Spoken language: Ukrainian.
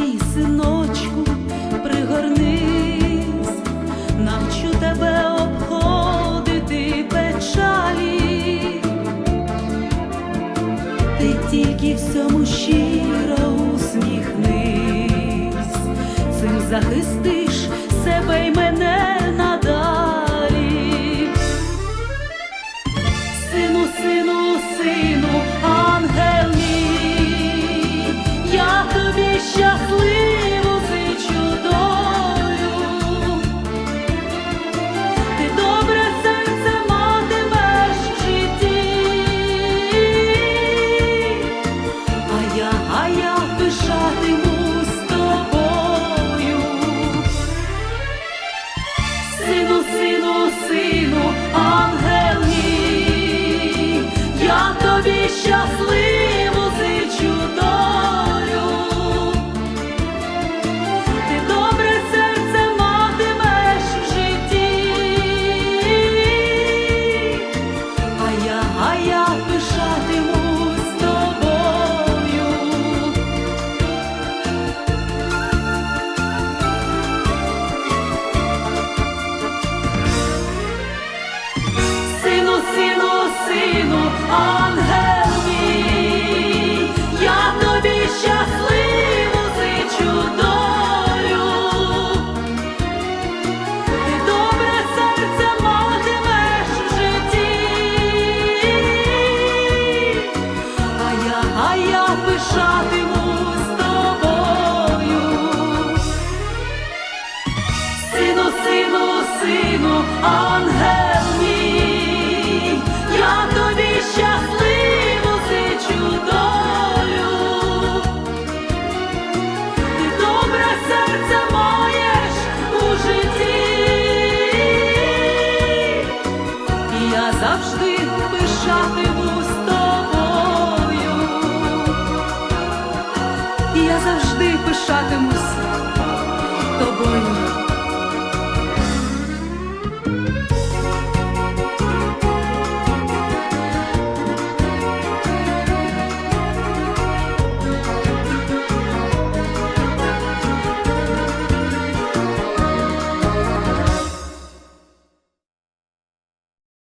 мій синочку, навчу тебе обходити печалі, ти тільки всьому щиро усміхнись, цим захисти. а я пишатиму. пишатимусь тобою, сину, сину, сину, ангел мій. пишатимусь тобою.